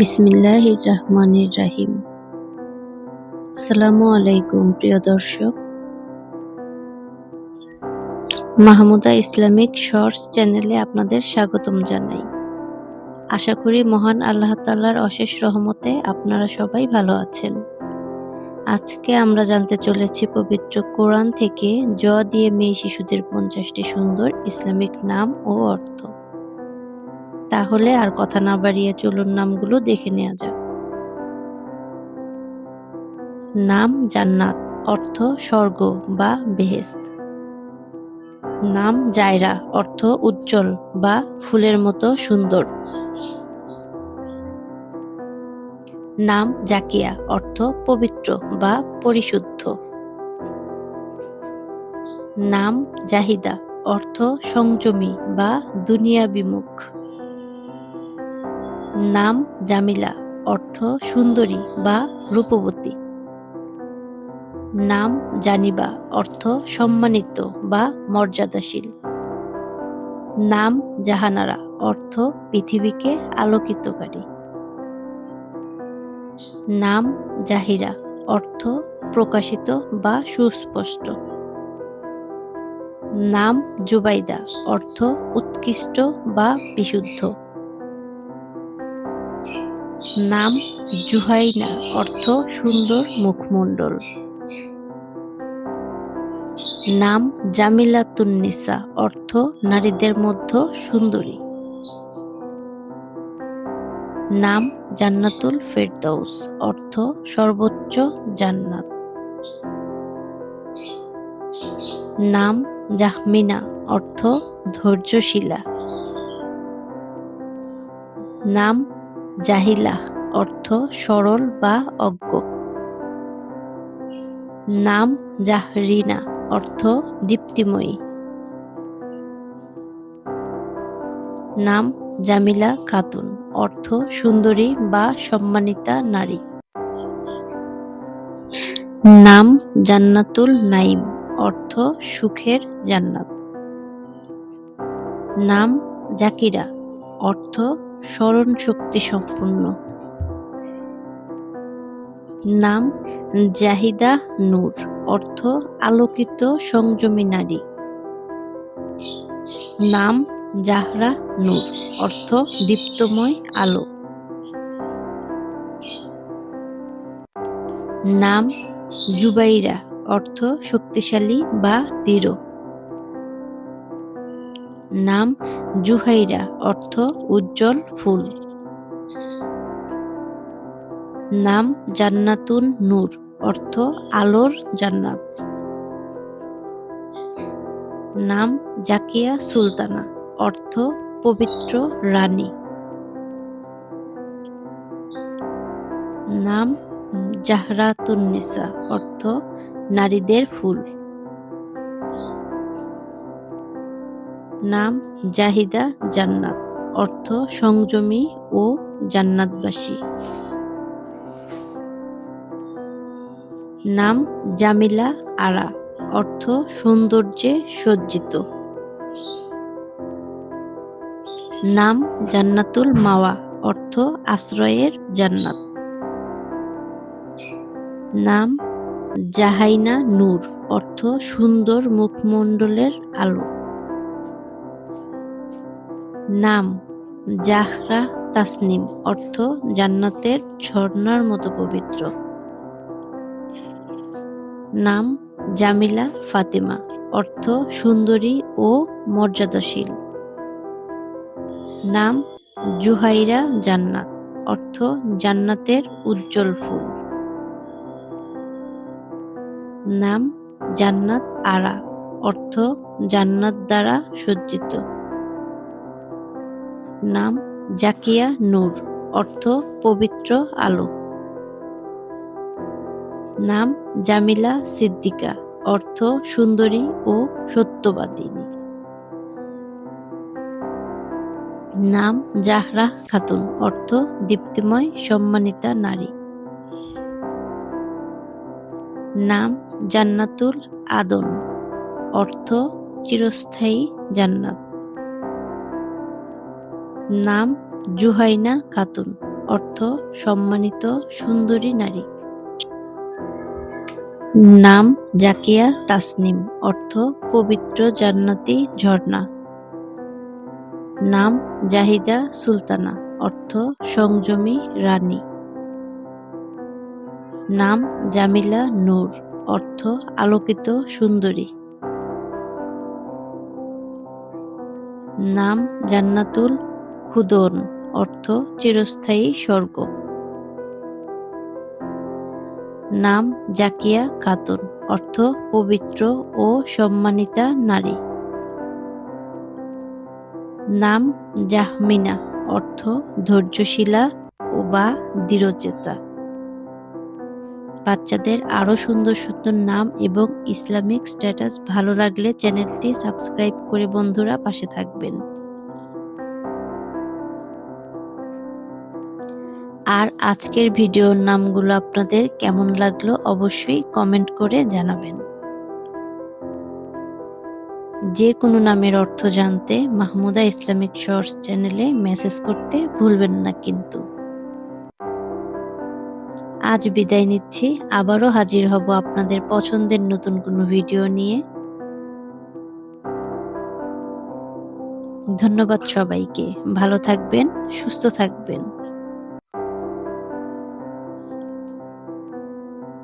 বিসমিল্লাহ রহমানির রাহিম আসসালামু আলাইকুম, প্রিয় দর্শক। মাহমুদা ইসলামিক শর্টস চ্যানেলে আপনাদের স্বাগতম জানাই। আশা করি মহান আল্লাহ তাল্লার অশেষ রহমতে আপনারা সবাই ভালো আছেন। আজকে আমরা জানতে চলেছি পবিত্র কোরআন থেকে জ দিয়ে মেয়ে শিশুদের পঞ্চাশটি সুন্দর ইসলামিক নাম ও অর্থ। তাহলে আর কথা না বাড়িয়ে চলুন নামগুলো দেখে নেওয়া যাক। নাম জান্নাত, অর্থ স্বর্গ বা বেহেস্ত নাম জায়রা, অর্থ উজ্জ্বল বা ফুলের মতো সুন্দর। নাম জাকিয়া, অর্থ পবিত্র বা পরিশুদ্ধ। নাম জাহিদা, অর্থ সংযমী বা দুনিয়া বিমুখ নাম জামিলা, অর্থ সুন্দরী বা রূপবতী। নাম জানিবা, অর্থ সম্মানিত বা মর্যাদাশীল। নাম জাহানারা, অর্থ পৃথিবীকে আলোকিতকারী। নাম জাহিরা, অর্থ প্রকাশিত বা সুস্পষ্ট। নাম জুবাইদা, অর্থ উৎকৃষ্ট বা বিশুদ্ধ। নাম জুহাইনা, অর্থ সুন্দর মুখমণ্ডল। নাম জামিলাতুন্নিসা, অর্থ নারীদের মধ্যে সুন্দরী। নাম জান্নাতুল ফেরদৌস অর্থ সর্বোচ্চ জান্নাত। নাম জাহমিনা, অর্থ ধৈর্যশীলা। নাম জাহিলা, অর্থ সরল বা অজ্ঞ। নাম জাহরিনা, অর্থ দীপ্তিময়ী। নাম জামিলা খাতুন, অর্থ সুন্দরী বা সম্মানিতা নারী। নাম জান্নাতুল নাইম অর্থ সুখের জান্নাত। নাম জাকিরা, অর্থ স্মরণ শক্তি সম্পূর্ণ। নাম, জাহিদা নূর, অর্থ, আলোকিত সংযমী নারী। নাম, জাহরা নূর, অর্থ, দীপ্তময় আলো। নাম, জুবাইরা, অর্থ, শক্তিশালী বা দৃঢ়। নাম জুহাইরা, অর্থ উজ্জ্বল ফুল। নাম জান্নাতুন নূর, অর্থ আলোর জান্নাত। নাম জাকিয়া সুলতানা, অর্থ পবিত্র রানী। নাম জাহরাতুন্নিসা অর্থ নারীদের ফুল। নাম জাহিদা জান্নাত, অর্থ সংযমী ও জান্নাতবাসী। নাম জামিলা আরা, অর্থ সৌন্দর্যে সজ্জিত। নাম জান্নাতুল মাওয়া, অর্থ আশ্রয়ের জান্নাত। নাম জাহাইনা নূর, অর্থ সুন্দর মুখমণ্ডলের আলো। নাম জাহরা তাসনিম, অর্থ জান্নাতের ঝর্ণার মতো পবিত্র। নাম জামিলা ফাতেমা, অর্থ সুন্দরী ও মর্যাদাশীল। নাম জুহাইরা জান্নাত, অর্থ জান্নাতের উজ্জ্বল ফুল। নাম জান্নাত আরা, অর্থ জান্নাত দ্বারা সজ্জিত। নাম জাকিয়া নূর, অর্থ পবিত্র আলো। নাম জামিলা সিদ্দিকা, অর্থ সুন্দরী ও সত্যবাদিনী নাম জাহরা খাতুন, অর্থ দীপ্তিময় সম্মানিতা নারী। নাম জান্নাতুল আদন, অর্থ চিরস্থায়ী জান্নাত। নাম জুহাইনা খাতুন, অর্থ সম্মানিত সুন্দরী নারী। নাম জাকিয়া তাসনিম, অর্থ পবিত্র জান্নাতি ঝর্ণা। নাম জাহিদা সুলতানা, অর্থ সংযমী রানী। নাম জামিলা নূর, অর্থ আলোকিত সুন্দরী। নাম জান্নাতুল খুদন অর্থ চিরস্থায়ী স্বর্গ। নাম জাকিয়া খাতুন, অর্থ পবিত্র ও সম্মানিতা নারী। নাম জাহমিনা, অর্থ ধৈর্যশীলা ও বা দৃঢ়চেতা। বাচ্চাদের আরও সুন্দর সুন্দর নাম এবং ইসলামিক স্ট্যাটাস ভালো লাগলে চ্যানেলটি সাবস্ক্রাইব করে বন্ধুরা পাশে থাকবেন। আর আজকের ভিডিওর নামগুলো আপনাদের কেমন লাগল অবশ্যই কমেন্ট করে জানাবেন। যে কোনো নামের অর্থ জানতে মাহমুদা ইসলামিক শর্টস চ্যানেলে মেসেজ করতে ভুলবেন না কিন্তু। আজ বিদায় নিচ্ছি, আবারও হাজির হব আপনাদের পছন্দের নতুন কোনো ভিডিও নিয়ে। ধন্যবাদ সবাইকে, ভালো থাকবেন, সুস্থ থাকবেন।